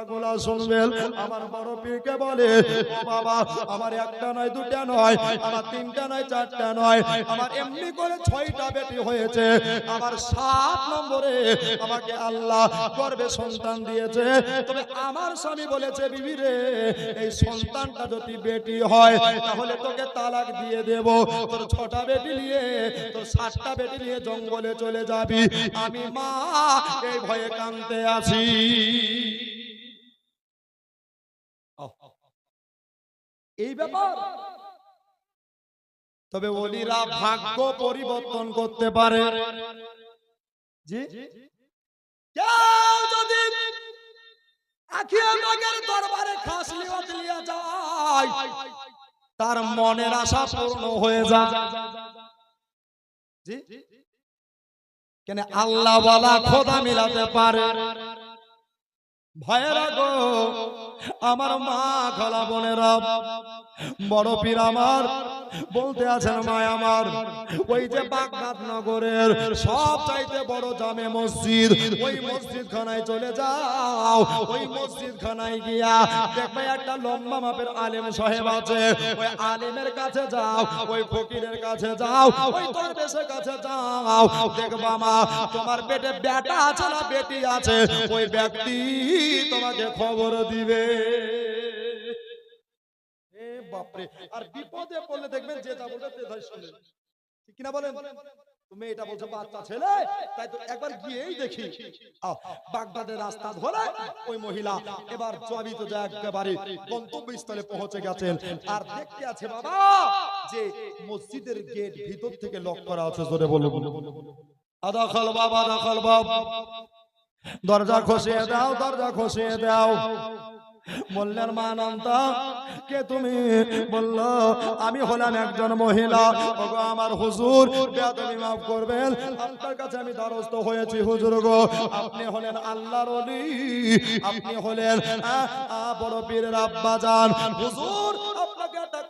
কথাগুলো শুনবেন? আমার বড় পীরকে বলে, ও বাবা, আমার একটা নয়, দুটা নয়, আমার তিনটা নয়, চারটা নয়, আমার এমনি করে ছয়টা বেটি হয়েছে, আমার সাত নম্বরে আমাকে আল্লাহ গর্বে সন্তান দিয়েছে। তবে আমার স্বামী বলেছে, বিবি রে, এই সন্তানটা যদি বেটি হয়, তাহলে তোকে তালাক দিয়ে দেব। তোর ছটা বেটি নিয়ে, তোর সাতটা বেটি নিয়ে জঙ্গলে চলে যাবি। আমি মা, এই ভয়ে কানতে আছি। এই ব্যাপার। তবে ওলিরা ভাগ্য পরিবর্তন করতে পারে। জি? কেউ যদি আখিয়া বাগের দরবারে খাস লিওয়াত লিয়া যায় তার মনের আশা পূর্ণ হয়ে যায়। জি? কেন আল্লাহ বলা খোদা মিলাতে পারে। আমার মা খালা বোনেরা বড় পীর আমার বলতে আছেন মা আমার ওই যে বাগদাদ নগরের সব চাইতে বড় জামে মসজিদ ওই মসজিদ খানায় চলে যাও। ওই মসজিদ খানায় গিয়া দেখবে একটা লম্বা মাপের আলেম সাহেব আছে। ওই আলেমের কাছে যাও ওই ফকিরের কাছে যাও ওই দরবেশের কাছে যাও। দেখবা মা তোমার পেটে বেটা আছে না বেটি আছে? ওই ব্যক্তি তোমাকে খবর দিবে। বাপরে। আর বিপদে পড়লে দেখবেন যে যা বলবে তে তাই শুনে ঠিক কিনা বলেন? তুমি এটা বলছো বাচ্চা ছেলে, তাই তো একবার গিয়েই দেখি। বাগদাদের রাস্তা ধরে ওই মহিলা এবার জবি তো যা একেবারে গন্তব্যস্থলে পৌঁছে গেছেন। আর দেখতে আছে বাবা যে মসজিদের গেট ভিতর থেকে লক করা আছে, জোরে বলুন। আদা খাল বাবা আদা খাল বাব। দরজা খসিয়ে দাও, দরজা খসিয়ে দাও। বললেন মা কে তুমি? বলল আমি হলাম একজন মহিলা। ওগো আমার হুজুর বেয়াদবি মাফ করবেন। আপনার কাছে আমি দ্বারস্থ হয়েছি হুজুর গো। আপনি হলেন আল্লাহর ওলি। আপনি হলেন বড় পীরের আব্বা জান। হুজুর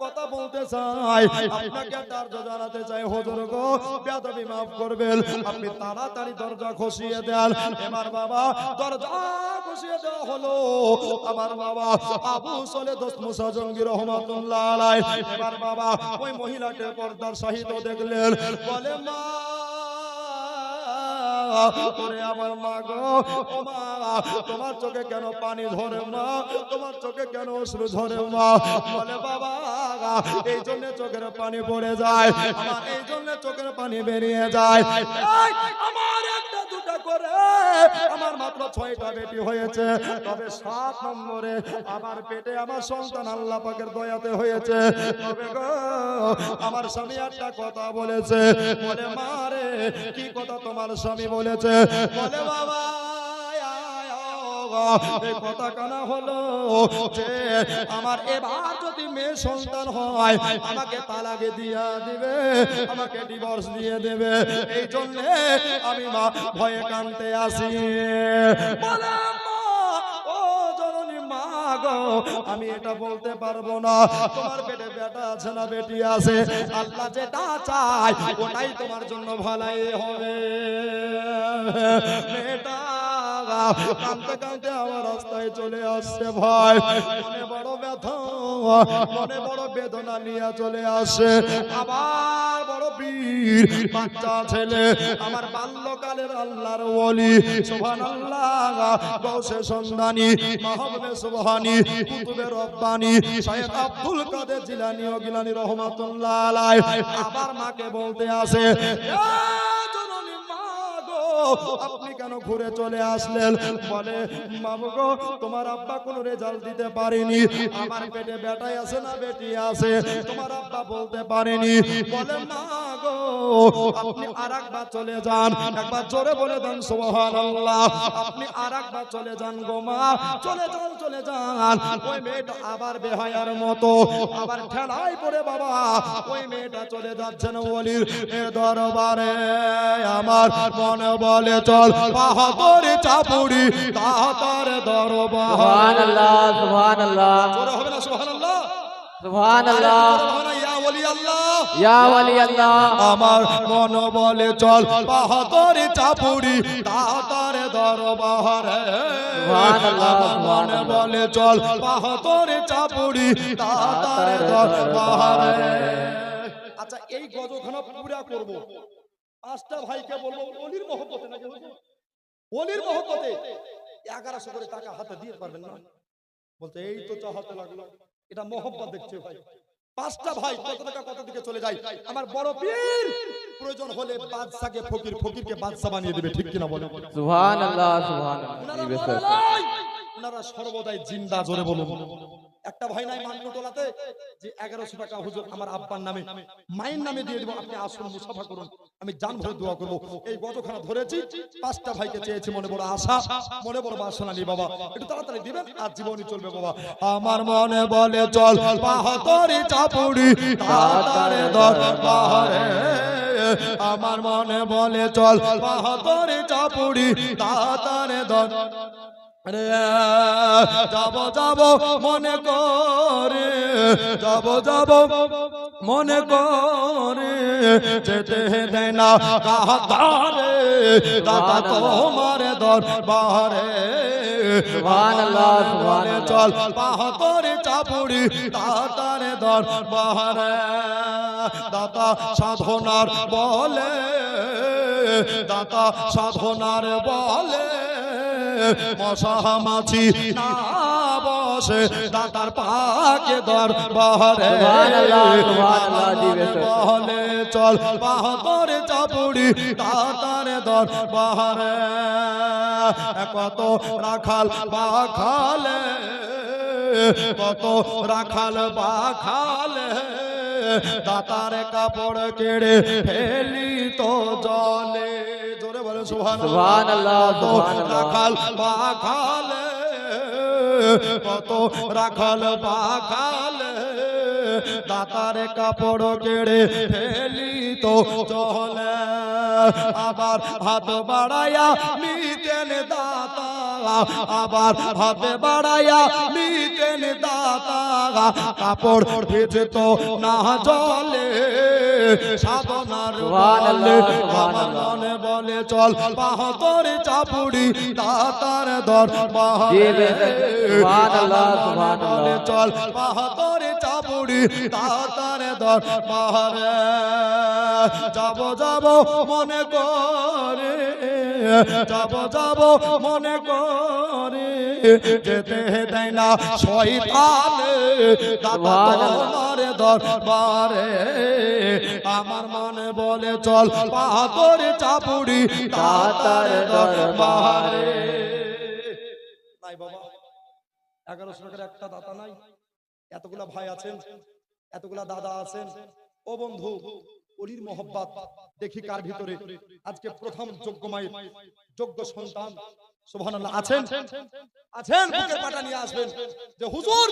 কথা বলতে চাই। আপনাকে আর্য জানাতে চাই। হুজুর গো, বেয়াদবি মাফ করবেন। আপনি তাড়াতাড়ি দরজা খসিয়ে দেন। এবার বাবা, দরজা খসিয়ে দেওয়া হলো। আমার বাবা, আবু সলে দোস্ত মুসা জঙ্গি রহমাতুল্লাহ আলাই এবার বাবা, ওই মহিলাকে পর্দার সহিত দেখলেন। বলে, মা আমার মা গো মা, তোমার চোখে কেন পানি ধরে মা? তোমার চোখে কেন অশ্রু ধরে মা? বলে, বাবা এই জন্য চোখের পানি পড়ে যায় এই জন্য চোখের পানি বেরিয়ে যায়। আমার একটা দুটা করে, আমার মাত্র ছয়টা বেটি হয়েছে, তবে সাত নম্বরে আমার পেটে আমার সন্তান আল্লাহ পাকের দয়াতে হয়েছে। তবে গো, আমার স্বামী একটা কথা বলেছে, বলে মারে কি কথা তোমার স্বামী বলেছে? বলে, বাবা কথা কানা হলো আমার এবার যদি মেয়ে সন্তান হয়, আমাকে তালাকে দিয়া দিবে, আমাকে ডিভোর্স দিয়ে দেবে। এই জন্য আমি মা ভয়ে কানতে আসি। আমি এটা বলতে পারব না। তোমার পেটে বেটা আছে না, বেটি আছে? আল্লাহ যেটা চায়, ওটাই তোমার জন্য ভালাই হবে। মেয়েটা কাঁদতে কাঁদতে আমার রাস্তায় চলে আসছে ভাই। মনে বড় ব্যথা, মনে বড় বেদনা নিয়ে চলে আসে। আবার বড় বীর বাচ্চা ছেলে, আমার বাল্যকালের আল্লাহর ওলি। সুবহানাল্লাহ গৌসে সন্ধানী, মাহবুবে সুবহানী, কুতুবে রব্বানী, শায়েখ আব্দুল কাদের জিলানী ও গিলানী রহমাতুল্লাহ আলাইহি। আবার মাকে বলতে আসে আপনি কেন ঘুরে চলে আসলেন? বলে মামু গো, তোমার আব্বা কোন রেজাল্ট দিতে পারেনি। আমার পেটে বেটাই আছে না বেটি আছে? তোমার আব্বা বলতে পারেনি। বলে মা গো, আপনি আর একবার চলে যান। একবার জোরে বলে দেন, সুবহানাল্লাহ, আপনি আর একবার চলে যান গো মা। চলে যান চলে যান। ওই মেয়েটা আবার বেহায়ার মতো, আবার ঠেলাই পড়ে বাবা। ওই মেয়েটা চলে যাচ্ছেন এ দরবারে। আমার মনে বলে, চল বাহাদুর চাপুরি তাহাতার দরবার। সুবহানাল্লাহ সুবহানাল্লাহ। জোরে হবে না সুবহানাল্লাহ? সুবহানাল্লাহ। ইয়া ওলি আল্লাহ। ইয়া ওয়ালি আল্লাহ। আমার মন বলে চল বাহাদুর চাপুরি তাতার দরবারে। সুবহানাল্লাহ, মন বলে চল বাহাদুর চাপুরি দরবারে। আচ্ছা এই গজখানা পুরা করব। পাঁচটা ভাইকে বলব অলির মহব্বতে নাকি? অলির মহব্বতে এগারোশো করে টাকা হাতে দিয়ে পারবেন না? বলতে এই তো চাহাতে লাগল। এটা মহব্বত দেখছে ভাই। পাঁচটা ভাই কত টাকা কত দিকে চলে যায়? আমার বড় পীর। প্রয়োজন হলে বাদশাকে ফকির ফকিরকে বাদশা বানিয়ে দেবে ঠিক কিনা বলে সুবহানাল্লাহ সুবহানাল্লাহ। ওনারা সর্বদাই জিন্দা জোরে বলুন। একটা ভাই নাই মানকটোলাতে যে এগারোশো টাকা হুজুর আমার আব্বার নামে, মায়ের নামে দিয়ে দেবো, আপনি আসুন, মুসাফা করুন, আমি জান ভরে দোয়া করব। এই গতখানা ধরেছি, পাঁচটা ভাইকে চেয়েছি, মনে বড় আশা, মনে বড় বাসনা নেই বাবা, একটু তাড়াতাড়ি দিবেন, আর জীবনই চলবে বাবা। আমার মনে বলে, চল বাহাতরি চাপুরি তাড়াতাড়ি দর বাহারে আমার মনে বলে, চল বাহাতরি চাপুরি তাড়াতাড়ি দর যাব যাব মনে করে যাব যাব মনে করে যেতে দেয় না কাহারে দাদা তোমার দরবারে। চল পাহাতরে চাপুরি তাতারে দরবারে দাতা সাধনার বলে দাতা সাধনার বলে মশা মাছি না বসে দাতার পাকে দরবারে সুবহানাল্লাহ, বহলে চল বাহাদরে চাপুরি তাতারে দরবারে কত রাখাল বাখালে কত রাখাল বাখালে দাতার কাপড় কেড়ে ফেলি তো জলে। জোরে বলে সুবহানাল্লাহ, রাখাল বাখালে কত রাখাল বাখালে দাতার কাপড় কেড়ে ফেলি তো চলে। আবার হাত বাড়াইয়া নিতেন দাতা আবার হাত বাড়াইয়া নিতেন দাতা কাপড় ভেজত না জলে। সাধনার আমার। মনে বলে চল বাহাদুর চাপুড়ি দাতার দর সুবহানাল্লাহ। চল বাহাদুর দাতার দর বাহারে যাব যাব মনে করে, যাব যাব মনে করে। যেতে দেয় না শয়তান দাদা তোমার দরবারে। আমার মনে বলে, চল বাহাদুর চাপুড়ি দাতার দরবারে। নাই বাবা, এগারোশো টাকার একটা দাতা নাই। এতগুলা ভাই আছেন, এতগুলা দাদা আছেন। ও বন্ধু, অলির মোহব্বত, দেখি কার ভিতরে। আজকে প্রথম যোগ্য মায়ের, যোগ্য সন্তান, সুবহানাল্লাহ, আছেন? আছেন? পাটা নিয়ে যে হুজুর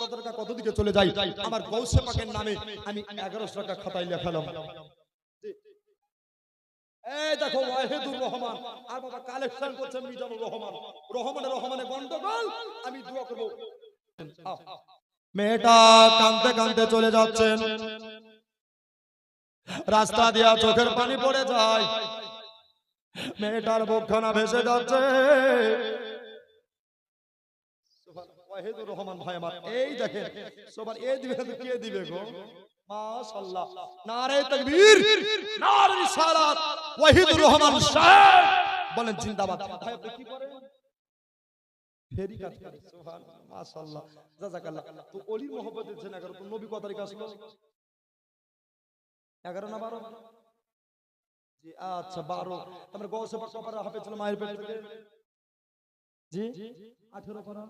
কত টাকা কত দিকে চলে যাই আমার পাকের নামে আমি এগারোশো টাকা খাতায় লেখালাম। এই দেখো, ওয়াহিদুর রহমান। আর বাবা, কালেকশন করছেন মিজানুর রহমান। রহমানের রহমানের গন্ডগোল, আমি দোয়া করব। মেয়েটা কাঁদতে কাঁদতে চলে যাচ্ছেন। রাস্তা দিয়া চোখের পানি পড়ে যায়। মেয়েটার বুকখানা ভেসে যাচ্ছে। রহমান ভাই আমার, এই দেখেন রহমান সাহেব। বলেন, জিন্দাবাদ। ফেরি কাজ করে। সুবহানাল্লাহ মাশাআল্লাহ জাযাকাল্লাহ। তো অলির মোহব্বত দিচ্ছেন 11 তো নবী কত তারিখ আসলো 11 না 12 জি আচ্ছা 12 তারপরে গৌসে পাক কপার হাফেজ ছিল মায়ের পেট থেকে। জি? 18 করা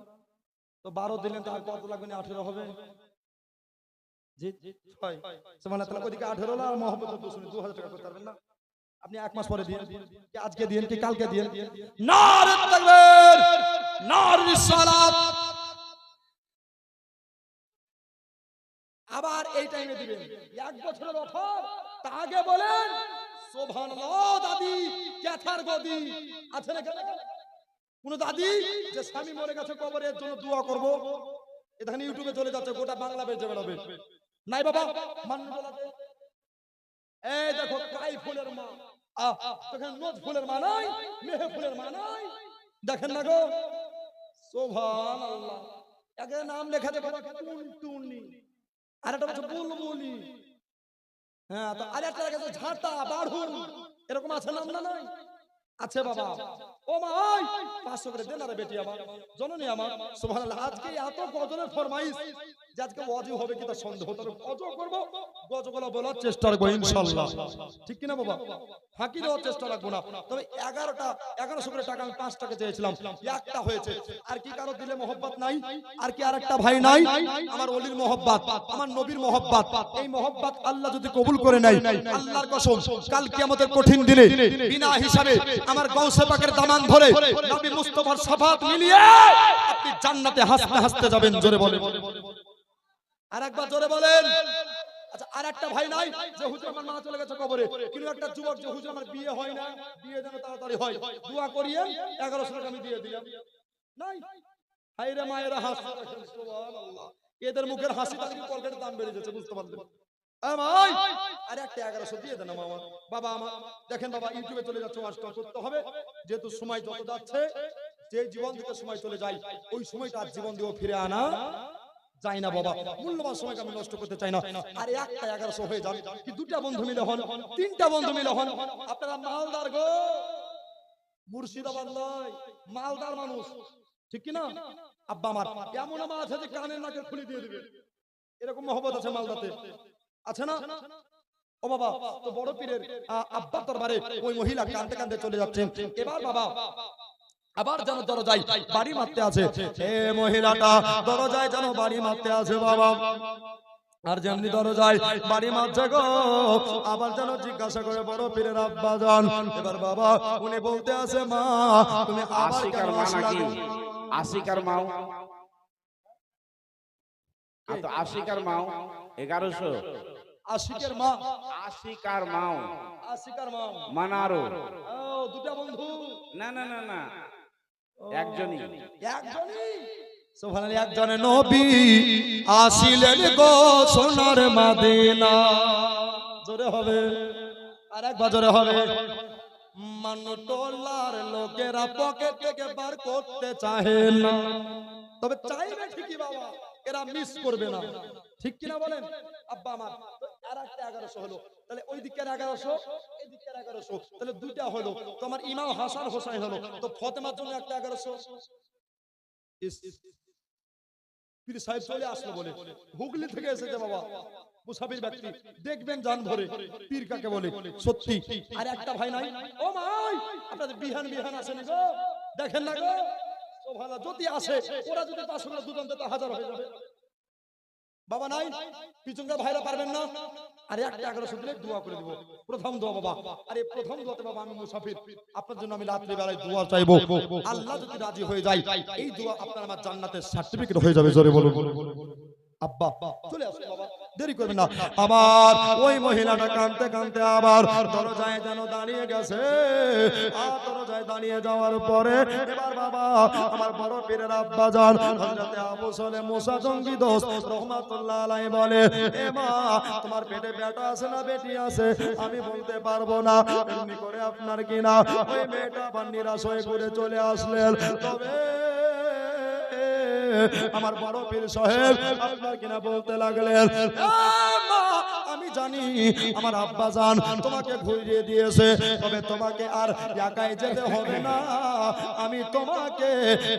তো 12 দিলেন তো আর কত লাগবে না 18 হবে? জি ছয়। সুবহানাল্লাহ তাহলে ওইদিকে 18 না মোহব্বত দুশো 2000 টাকা করতে পারবেন না। আপনি এক মাস পরে দিন আজকে দিন কি কালকে দিন নারে তাকবীর! আবার এই টাইমে দিবেন। এক বছরের অফার। তা আগে বলেন দাদি গদি। আছে কোন? দাদি? যে স্বামী মরে গেছে কবরের জন্য দোয়া করব। এখানে ইউটিউবে চলে যাচ্ছে, গোটা বাংলা বেজে বেরোবে নাই বাবা মান্য এই দেখো, কাই ফুলের মা। আহ নজ ফুলের মা নাই, মেহে ফুলের মা নাই। দেখেন না গো সোভান একে নাম আর একটা হ্যাঁ আর একটা নাম না আছে ও করে বেটি আমার। জননী আমার। শোভান আজকে এত কজনের ফরমাইশ। যে আজকে অজি হবে কি তার সন্দেহ তবে অজ করব গজগুলো বলার চেষ্টা রাখব ইনশাআল্লাহ ঠিক কিনা বাবা? ফাঁকি দেওয়ার চেষ্টা রাখব না। তবে এগারোটা এগারোশো করে টাকা আমি পাঁচ টাকা চেয়েছিলাম। একটা হয়েছে। আর কি কারও দিলে মোহব্বত নাই? আর কি আর ভাই নাই? আমার অলির মোহব্বত। আমার নবীর মোহব্বত। এই মোহব্বত আল্লাহ যদি কবুল করে নেয় আল্লাহর কসম কাল কিয়ামতের কঠিন দিনে বিনা হিসাবে আমার গৌসে পাকের দামান ধরে নবী মুস্তাফার সাফাত মিলিয়ে আপনি জান্নাতে হাসতে হাসতে যাবেন জোরে বলেন। আর একবার জোরে বলেন। আচ্ছা আর একটা ভাই নাই যে হুজুর আমার চলে গেছে কবরে। কিন্তু একটা যুবক যে হুজুর আমার বিয়ে হয় না, বিয়ে যেন তাড়াতাড়ি হয়, দোয়া করিয়ে আমি দিয়ে দিলাম। নাই? হাসি এদের মুখের হাসি তাদের কলকাতার দাম বেড়ে যাচ্ছে, বুঝতে পারলেন আর একটা এগারোশো দিয়ে দেন বাবা দেখেন বাবা, ইউটিউবে চলে যাচ্ছে হবে। যেহেতু সময় যে জীবন সময় চলে যায়, ওই সময়টা জীবন দিয়েও ফিরে আনা যাই না বাবা, মূল্যবান সময়কে আমি নষ্ট করতে চাই না। আর একটা এগারোশো হয়ে যান, কি দুটা বন্ধু মিলে হন, তিনটা বন্ধু মিলে হন। আপনারা মালদার গো, মুর্শিদাবাদ নয়, মালদার মানুষ। ঠিক কি না? আব্বা আমার, এমন আমার আছে যে কানের নাকে খুলে দিয়ে দিবে। এরকম মহব্বত আছে মালদাতে। আছে না? ও বাবা, তো বড় পীরের আব্বা দরবারে ওই মহিলা কান্দতে কান্দতে চলে যাচ্ছেন। এবার বাবা আবার যেন দরজায় বাড়ি মারতে আছে। এ মহিলাটা দরজায় যেন বাড়ি মারতে আছে বাবা। আর যেমনি দরজায় বাড়ি মারছে গো আবার যেন জিজ্ঞাসা করে বড় পীরের আব্বা যান এবার বাবা উনি বলতে আছে মা তুমি আবার আশিকার কেন মা নাকি? আশিকার মাও? আর তো আশিকার মাও? এগারোশো। আশিকের মা। আশিকার মাও। আশিকার মা মানারো। ও দুটা বন্ধু। না না না না। একজনই। একজনই? সুবহানাল্লাহ একজনে নবী আসিলেন গো সোনার মদিনা। জোরে হবে। আর একবার জোরে হবে। মানো টোলার লোকেরা পকেট থেকে বার করতে চাহে না। তবে চাইবে ঠিকই বাবা এরা মিস করবে না। ঠিক কিনা বলেন? আব্বা আমার আর একটা এগারোশো হলো। তাহলে ওই দিকের এগারোশো, এই দিকের এগারোশো। তাহলে দুইটা হলো তোমার ইমাম হাসান হোসাইন হলো, তো ফতেমার জন্য একটা এগারোশো। দেখবেন জান ভরে পীর কাকে বলে, সত্যি। আর একটা ভাই নাই। ও আপনাদের বিহান বিহান আসেনি দেখেন না গো। যদি আসে, ওরা যদি পাঁচশো হাজার হয়ে যাবে। বাবা নাই? পিছনকার ভাইরা পারবেন না? আরে একটা এগারো সূত্রে দোয়া করে দিব। প্রথম দোয়া বাবা। আরে প্রথম দোয়াতে বাবা আমি মুসাফির। আপনার জন্য আমি রাত্রি বেলায় দোয়া চাইব। আল্লাহ যদি রাজি হয়ে যায়, এই দোয়া আপনার আমার জান্নাতের সার্টিফিকেট হয়ে যাবে, জোরে বলুন। আব্বা চলে আসুন বাবা দেরি করবেন না। আবার ওই মহিলাটা কাঁদতে কাঁদতে আবার দরজায় যেন দাঁড়িয়ে গেছে। আর দরজায় দাঁড়িয়ে যাওয়ার পরে এবার বাবা আমার বড় পীরের আব্বা যান। হযরতে আবু সলে মুসা জঙ্গি দোস্ত রহমাতুল্লাহ আলাইহি বলে এ মা তোমার পেটে বেটা আছে না বেটি আছে? আমি বলতে পারব না এমনি করে আপনার কিনা? ওই মেয়েটা আবার নিরাশ হয়ে ঘুরে চলে আসলেন। তবে আমার বড় পীর সাহেব আপনার কিনা বলতে লাগলেন আমি জানি আমার আব্বা জান তোমাকে ঘুরিয়ে দিয়েছে তবে তোমাকে আর একাই যেতে হবে না। আমি তোমাকে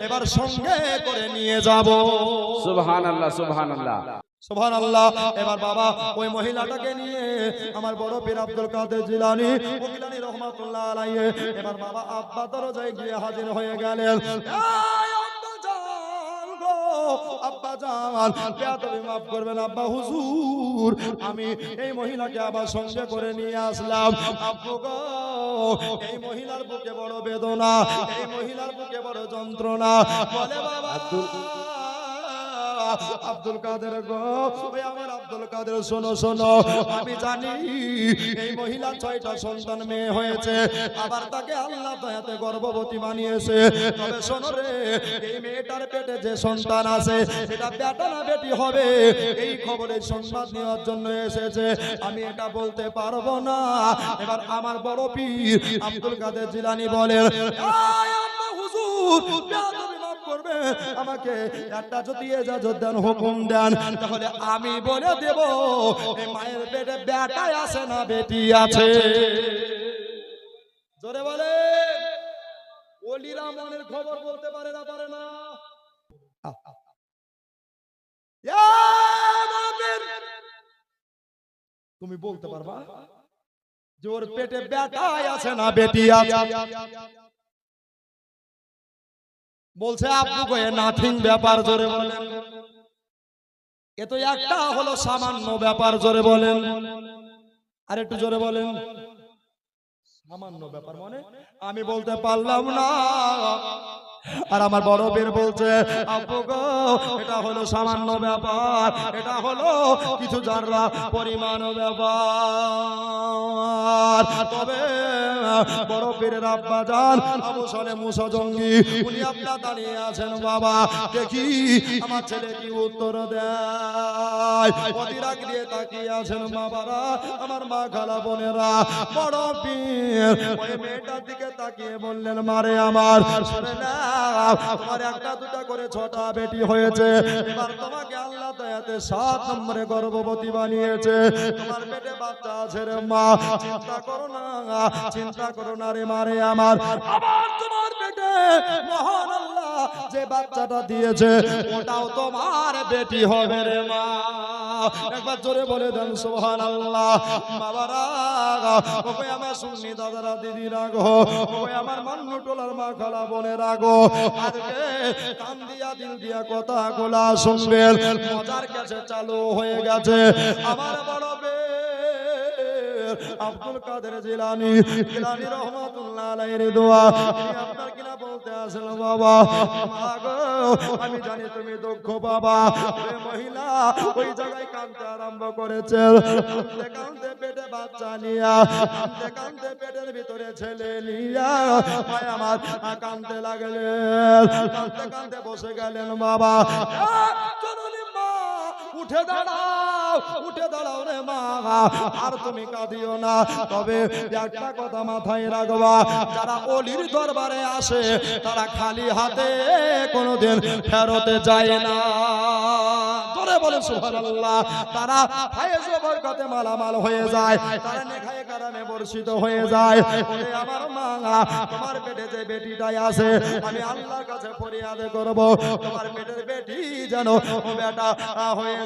এবার সঙ্গে করে নিয়ে যাব। সুবহান আল্লাহ সুবহান আল্লাহ সুবহান আল্লাহ এবার বাবা ওই মহিলাটাকে নিয়ে আমার বড় পীর আব্দুল কাদের জিলানি ওকিলানি রহমাতুল্লাহ আলাইহি এবার বাবা আব্বা দরজায় গিয়ে হাজির হয়ে গেলেন। আব্বা জান, বেয়াদবি মাফ করবেন আব্বা হুজুর, আমি এই মহিলাকে আবার সঙ্গে করে নিয়ে আসলাম। আব্বু গো, এই মহিলার বুকে বড় বেদনা, এই মহিলার বুকে বড় যন্ত্রণা, বলে বাবা আব্দুল কাদের গো ওই আমার আব্দুল কাদের শোনো শোনো। আমি জানি এই মহিলা ছয়টা সন্তান মেয়ে হয়েছে আবার তাকে আল্লাহ দয়াতে গর্ভবতী বানিয়েছে। তবে শোনো রে এই মেয়েটার পেটে যে সন্তান আছে সেটা বেটা না বেটি হবে? এই খবরের সংবাদ নেওয়ার জন্য এসেছে। আমি এটা বলতে পারব না। এবার আমার বড় পীর আব্দুল কাদের জিলানি বলেন "এই আম্মা হুজুর, করবে। আমাকে একটা যদি এজাজত হুকুম দেন, তাহলে আমি বলে দেব মায়ের পেটে বেটাই আছে না বেটি আছে। জোরে বলে। বলতে তুমি বলতে পারবা যে ওর পেটে বেটাই আছে না বেটি আছে? বলছে আপু কয়ে নাথিং ব্যাপার জোরে বলেন। এ তো একটা হলো সামান্য ব্যাপার জোরে বলেন। আর একটু জোরে বলেন। সামান্য ব্যাপার মানে আমি বলতে পারলাম না। আর আমার বড় বীর বলছে এটা হলো সামান্য ব্যাপার, এটা হলো কিছু জানলা পরিমাণ ব্যাপার। তবে বড় পীরের আব্বা যান, আবু সালে জঙ্গি, উনি আপনার দাঁড়িয়ে আছেন, বাবা, দেখি আমার ছেলে কি উত্তর দেয়? অতিরাগ দিয়ে তাকিয়ে আছেন বাবারা, আমার মা খালা বোনেরা। বড় পীর ওই মেয়েটার দিকে তাকিয়ে বললেন, মারে আমার নাও তোমার একটা দুটা করে ছটা বেটি হয়েছে। এবার তোমাকে আল্লাহ দয়াতে সাত নম্বরে গর্ভবতী বানিয়েছে। তোমার পেটে বাচ্চা আছে রে মা। চিন্তা করো না চিন্তা করো না রে মারে আমার আবার তোমার পেটে মহান যে বাচ্চাটা দিয়েছে, ওটাও তোমার বেটি হবে রে মা। একবার জোরে বলে দেন সোহান আল্লাহ আমার দাদারা গো ওকে আমার মান্য টোলার মা, খালা রাগো আজকে কান কথা গোলা শুনবেন, মজার কাছে চালু হয়ে গেছে। আমার বড় বে আব্দুল কাদের জিলানি জিলানি রহমাতুল্লাহ আলাইহির দোয়া। আপনার কিনা বলতে আসেন বাবা আমি জানি তুমি দুঃখ বাবা। মহিলা ওই জায়গায় কাঁদতে আরম্ভ করেছে। কাঁদতে পেটে বাচ্চা নিয়া, কাঁদতে পেটের ভিতরে ছেলে নিয়া, ভাই আমার, কাঁদতে লাগলেন, কাঁদতে কাঁদতে বসে গেলেন বাবা। মা উঠে দাঁড়াও উঠে দাঁড়াও রে মা। আর তুমি কাঁদিও না। তবে একটা কথা মাথায় রাখবা, যারা অলির দরবারে আসে, তারা খালি হাতে কোনোদিন ফেরতে যায় না। তোরে হয়ে যায় বেটিটাই আমি তোমার পেটের বেটি যেন বেটা হয়ে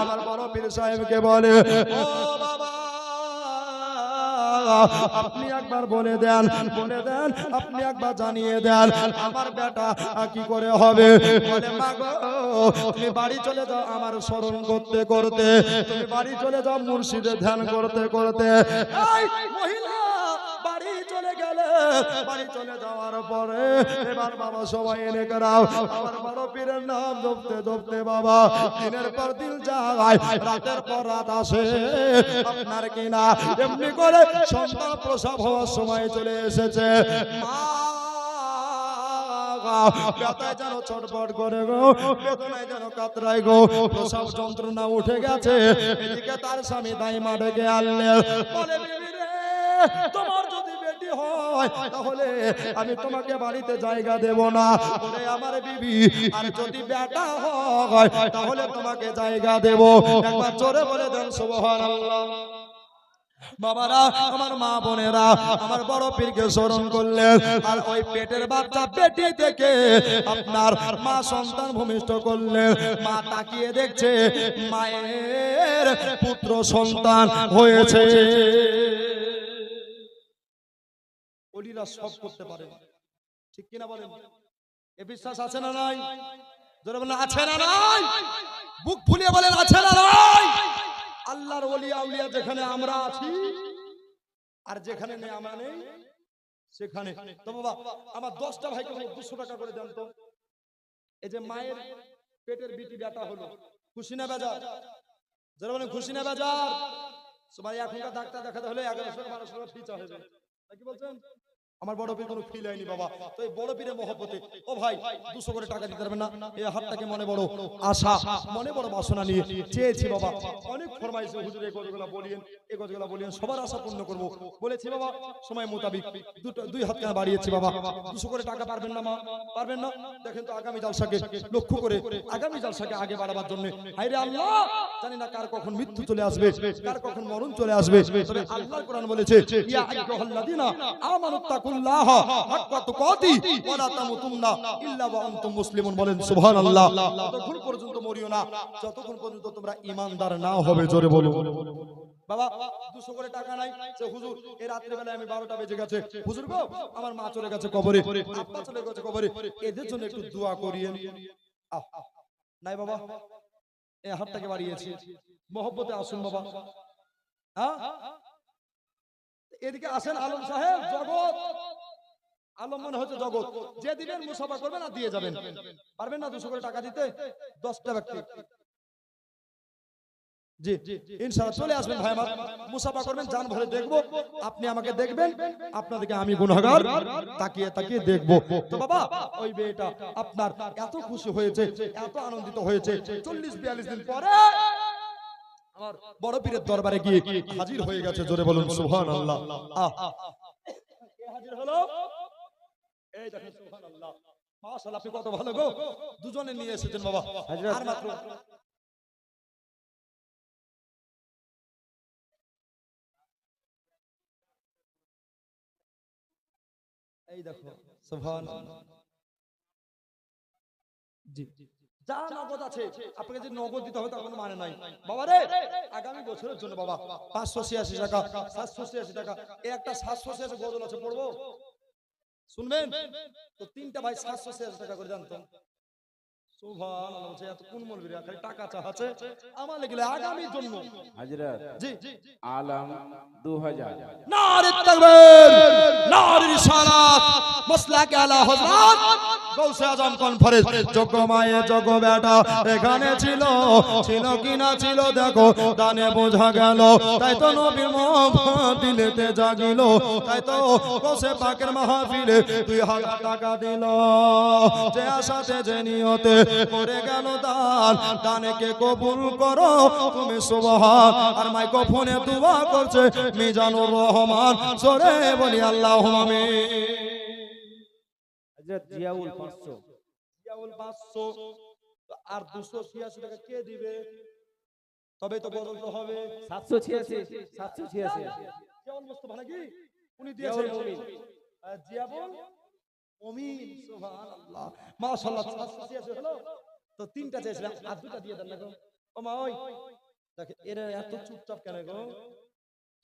আমার বড় পীর সাহেবকে বলে আপনি একবার বলে দেন বলে দেন, আপনি একবার জানিয়ে দেন, আমার বেটা কি করে হবে? বাড়ি চলে যাও আমার স্মরণ করতে করতে। বাড়ি চলে যাও মুর্শিদের ধ্যান করতে করতে। মহিলা বাড়ি চলে যাওয়ার পরে এবার বাবা সবাই এনে আমার বড় পীরের নাম বাবা, দিনের পর দিন যায় রাতের পর রাত আসে। আপনার কিনা এমনি করে সন্তান হওয়ার সময় চলে এসেছে। যেন করে গো যেন গো যন্ত্রণা উঠে গেছে। তার স্বামী যদি বেটি হয়, তাহলে আমি তোমাকে বাড়িতে জায়গা দেব না। ওরে আমার বিবি, আর যদি বেটা হয়, তাহলে তোমাকে জায়গা দেব। একবার জোরে বলে দেন, সুবহানাল্লাহ। বাবারা, আমার মা বোনেরা, আমার বড় পীরকে স্মরণ করলেন। আর ওই পেটের বাচ্চা পেটি থেকে আপনার মা সন্তান ভূমিষ্ঠ করলেন। মা তাকিয়ে দেখছে, মায়ের পুত্র সন্তান হয়েছে। অলিরা সব করতে পারে। ঠিক কিনা বলেন? এ বিশ্বাস আছে না নাই? জোরে বলেন, আছে না নাই? বুক ফুলিয়ে বলেন, আছে না নাই? আল্লাহর ওলি, আউলিয়া যেখানে আমরা আছি, আর যেখানে নেই আমরা নেই, সেখানে। তো বাবা, আমার দশটা ভাইকে বলো দুশো টাকা করে দেন তো। এই যে মায়ের পেটের বিটি বেটা হলো, খুশি না বেজার? যারা বলেন, খুশি না বেজার? সবাই এখনকার ডাক্তার দেখাতে হলে এগারোশো বারোশো টাকা ফি চাইবে তা কি বলছেন? আমার বড় পীর কোনো ফিল হয়নি, বাবা। তো এই বড় পীরের মহব্বতে, ও ভাই, দুশো করে টাকা দিতে পারবেন না? এই হাতটাকে মনে বড় আশা, মনে বড় বাসনা নিয়ে চেয়েছি, বাবা। অনেক ফরমাইছে হুজুর এই কথাগুলো বলিয়েন এই কথাগুলো বলিয়েন, সবার আশা পূর্ণ করব। বলেছি, বাবা, সময় মোতাবিক দুটো, দুই হাত কেন বাড়িয়েছি, বাবা। দুশো করে টাকা পারবেন না, মা? পারবেন না? দেখেন তো আগামী জালসাকে লক্ষ্য করে, আগামী জালসাকে আগে বাড়াবার জন্য। হাইরে আল্লাহ! জানি না কার কখন মৃত্যু চলে আসবে, কার কখন মরণ চলে আসবে, তবে আল্লাহ কোরআন বলেছে, ইয়া আইয়ুহাল্লাযীনা আমানুত্তাকুল্লাহ হাক্কা তুকাতি ওয়া তামুতুন্না ইল্লা ওয়া আনতুম মুসলিমুন বলেন সুবহানাল্লাহ। যতক্ষণ পর্যন্ত মরিও না, যতক্ষণ পর্যন্ত তোমরা ঈমানদার না হবে, জোরে বলো বাবা, দুশো করে টাকা নাই? যে হুজুর এই রাত্রে বেলায় আমি বারোটা বেজে গেছে। হুজুর গো, আমার মা চলে গেছে কবরে। আব্বা চলে গেছে কবরে। এদের জন্য একটু দোয়া করিয়েন। নাই বাবা এই হাতটাকে বাড়িয়েছি। মহব্বতে আসুন বাবা। হ্যাঁ এদিকে আসেন আলম সাহেব, জগৎ। আলম মনে হচ্ছে জগৎ। যে দিবেন মুসাফা করবেন আর দিয়ে যাবেন। পারবেন না দুশো করে টাকা দিতে? দশটা ব্যক্তি। জি, ইনশাআল্লাহ চলে আসবেন ভাই আমার। মুসাফা করবেন জান ভরে দেখব। আপনি আমাকে দেখবেন, আপনাদেরকে আমি গুনাহগার তাকিয়ে তাকিয়ে দেখব। তো বাবা, ওই মেয়েটা আপনার এত খুশি হয়েছে, এত আনন্দিত হয়েছে। চল্লিশ বিয়াল্লিশ দিন পরে আমার বড় পীরের দরবারে গিয়ে হাজির হয়ে গেছে জোরে বলুন সুবহানাল্লাহ। আহ। কে হাজির হলো? এই দেখেন সুবহানাল্লাহ। মাশাআল্লাহ আপনি কত ভালো গো। দুজনে নিয়ে এসেছেন বাবা। আর মাত্র এই দেখো সুবহানাল্লাহ। জি। যা নগদ আছে আপনাকে যে নগদ দিতে হবে তার কোনো মানে নাই। বাবা রে আগামী বছরের জন্য বাবা পাঁচশো ছিয়াশি টাকা সাতশো ছিয়াশি টাকা এই একটা সাতশো ছিয়াশি গজল আছে পড়ব? শুনবেন? তো তিনটা ভাই সাতশো ছিয়াশি টাকা করে জানতো। আলম দু হাজার নারে তাকবীর নারে মাসলাক আলা হযরত। কনফারেন্স মায়ে বেটা এখানে ছিল। ছিল কি না ছিল দেখো, দানে বোঝা গেল। তাই তো মোহাম্মদ দিলেতে জাগিল। তাই তো গৌসে পাকের দুই হাজার টাকা দিল। যে আশাতে, যে নিয়তে করে গেল দান। দানেকে কবুল করো? তুমি সুবহান। আর মাইক্রোফোনে দোয়া করছে মিজানুর রহমান। সরে বলি আল্লাহ আমিন। জিয়াউল 500 জিয়াউল 500 আর 286 টাকা কে দিবে? তবে তো বদল তো হবে। 786 786 জিয়াউল মুস্তাফা নাকি? উনি দিয়েছেন। জিয়াবুল মুমিন সুবহানাল্লাহ। মাশাআল্লাহ 786 হলো তো তিনটা চেয়েছিলাম আর দুটা দিয়ে দেন গো ও মা ওই। দেখে এরা এত চুপচাপ কেন গো?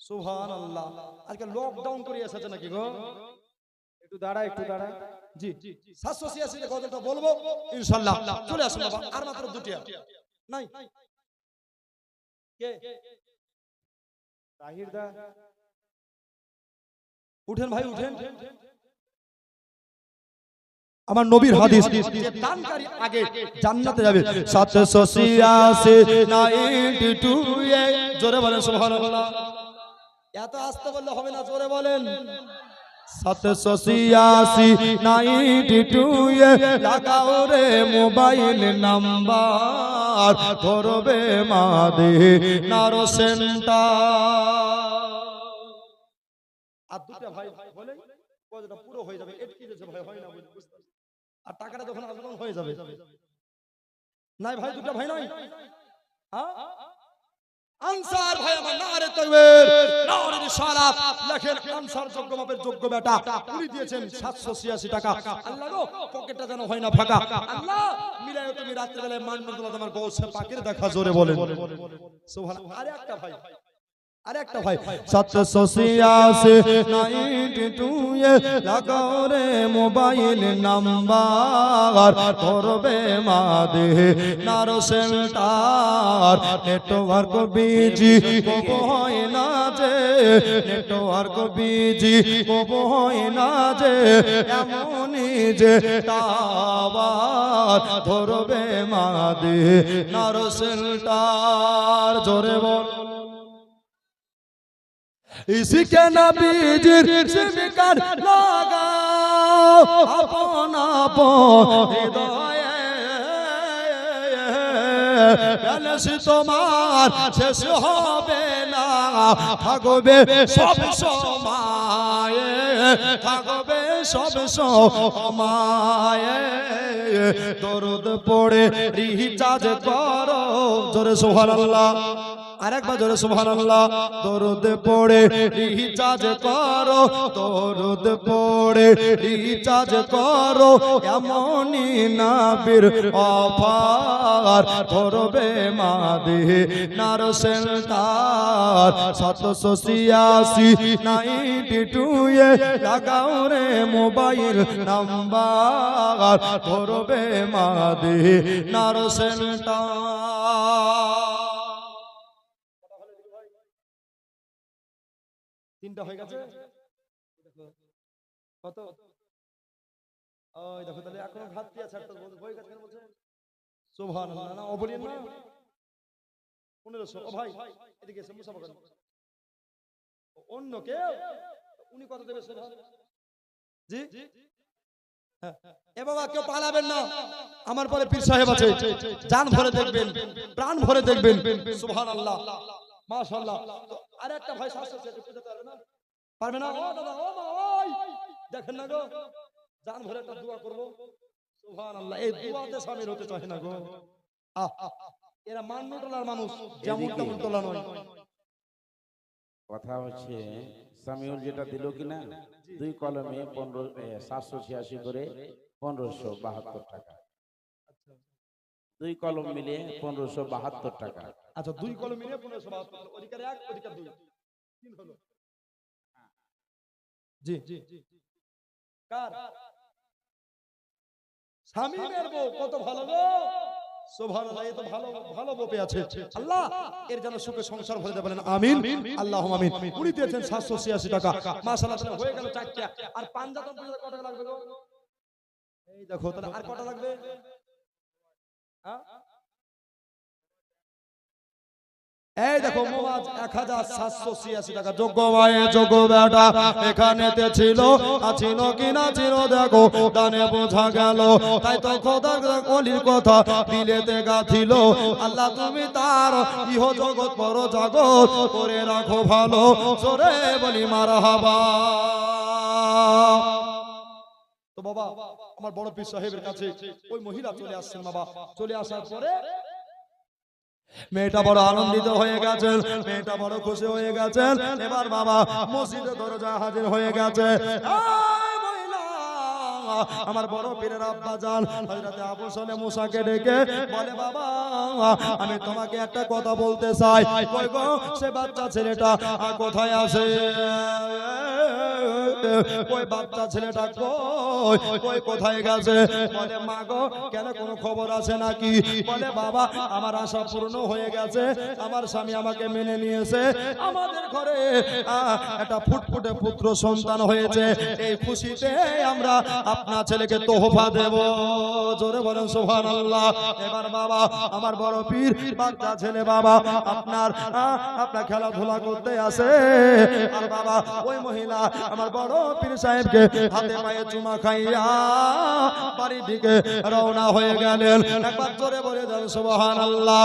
সুবহানাল্লাহ। আজকে লকডাউন করে এসেছে নাকি গো? একটু দাঁড়া একটু দাঁড়া। জি। সাতশো ছিয়াশি গজলটা বলব ইনশাল্লাহ চলে আসুন বাবা আর মাত্র দুটি নাই। কে? তাহির দা। উঠেন ভাই উঠেন। আমার নবীর হাদিস দানকারী আগে জান্নাতে যাবে। সাতশো ছিয়াশি নাইনটি টু জোরে বলেন সুবহানাল্লাহ। এত আসতে বললে হবে না জোরে বলেন। সাতশো ছিয়াশি নাইনটি টু লাগাও রে মোবাইল নাম্বার, ধরবে মাদে নারো সেন্টার। আর দুটা ভাই বলে কতটা পুরো হয়ে যাবে, এটকে যেছে ভাই হয় না আর টাকাটা যখন আসবে হয়ে যাবে। নাই ভাই, দুটা ভাই নাই? হ্যাঁ? আনসার ভাই আমার নারে তাকবীর নারে রিসালাত লেখেন, আনসার যোগ্য মাপের যোগ্য বেটা। উনি দিয়েছেন 786 টাকা। আল্লাহ গো, পকেটটা যেন হয় না ফাঁকা। আল্লাহ মিলায় তুমি রাত্রে বেলায় মান্নতুল্লাহ তোমার গৌসে পাকের দেখা জোরে বলেন। সুবহান আরে একটা ভাই। আরে একটা ভাই সাতশো ছিয়াশি নাইনটি টু লাগাও রে মোবাইল নাম্বার। করবে মাদে নারো সেন্টার নেটওয়ার্ক বিজি কব হয় না যে। নেটওয়ার্ক বিজি কব হয় না যে। এমনই যে টাওয়ার। ধরবে মাদে নারো সেন্টার জোরে বল। ইসিকে নবীজির সিমিকার লাগাও, আপন আপন হৃদয়ে। তোমার শেষ হবে না, থাকবে সব সময়, থাকবে সব সময়। দরদ পড়ে রিচার্জ করো, জোরে সোহার আল্লাহ আরেকবার জোরে সুবহানাল্লাহ। দরুদ পড়ে রিচার্জ করো। দরুদ পড়ে রিচার্জ করো। এমনই নাবির অফার ধরবে মাদে নার সেন্টার সাতশো ছিয়াশি নাইনটি টু এ লাগাও রে মোবাইল নাম্বার। ধরবে মাদে নার সেন্টার তিনটা হয়ে গেছে? কত? দেখো, তাহলে এখনও মুসাফা করেন। অন্য উনি হ্যাঁ। বাবা, কেউ পালাবেন না। আমার পরে পীর সাহেব আছে। জান ভরে দেখবেন, প্রাণ ভরে দেখবেন। সুবহান আল্লাহ মাশাআল্লাহ। তো আর একটা ভাই শাস্ত্র পারবে না? ও দাদা ও মা ওই! দেখেন না গো জান ভরে একটা দোয়া করব। সুবহানাল্লাহ এই দোয়াতে শামিল হতে চায় না গো। আহ এরা মান্য টলার মানুষ যেমন তেমন তোলা নয়। কথা হচ্ছে সামিউল যেটা দিল কিনা দুই কলমে পনেরো সাতশো ছিয়াশি করে পনেরোশো বাহাত্তর টাকা। দুই কলম মিলে পনেরোশো বাহাত্তর টাকা। আচ্ছা দুই কলম মিলে পনেরোশো বাহাত্তর। অধিকার এক অধিকার দুই। তিন হলো। জি কার? স্বামীর বউ, কত ভালো গো। এর যেন সুখে সংসার ভরে দেয় আমিন। আল্লাহ আমিন। উনি দিয়েছেন সাতশো ছিয়াশি টাকা। মাসাল্লাহ তাহলে হয়ে গেল আর কত লাগবে এই দেখো আর কটা লাগবে? হ্যাঁ এই দেখো মোবাজ এক হাজার সাতশো ছিয়াশি টাকা। যোগ্য মায়ে যোগ্য বেটা এখানেতে ছিল আছিল কিনা ছিল দেখো দানে বোঝা গেল। তাই তো খোদার অলির কথা দিলেতে গাথিল। আল্লাহ তুমি তার ইহ জগৎ পর জগৎ করে রাখো ভালো। সরে বলি মারা হাবা তো বাবা আমার বড় পীর সাহেবের কাছে ওই মহিলা চলে আসছেন বাবা। চলে আসার পরে মেয়েটা বড় আনন্দিত হয়ে গেছেন, মেয়েটা বড় খুশি হয়ে গেছেন। এবার বাবা মসজিদে দরজা হাজির হয়ে গেছে। আমার বড় পীরের আব্বা জান হযরতে আবু সালে মুসাকে ডেকে বলে, বাবা, আমি তোমাকে একটা কথা বলতে চাই। কই সে বাচ্চা ছেলেটা কোথায় আছে? ওই বাচ্চা ছেলেটা কই? কোথায় গেছে? বলে, মা গো, কেন কোনো খবর আছে নাকি? বলে, বাবা, আমার আশা পূর্ণ হয়ে গেছে। আমার স্বামী আমাকে মেনে নিয়েছে। আমাদের ঘরে একটা ফুটফুটে পুত্র সন্তান হয়েছে। এই খুশিতে আমরা আপনার ছেলেকে তোহফা দেব। জোরে বলেন সোহান আল্লাহ এবার বাবা, আমার বড় পীর বাচ্চা ছেলে বাবা, আপনার আপনার খেলাধুলা করতে আসে। আর বাবা, ওই মহিলা, আমার বড় পীর সাহেবকে হাতে পায়ে চুমা খাইয়া বাড়ি দিকে রওনা হয়ে গেলেন। একবার জোরে বলে দেন সুবহান আল্লাহ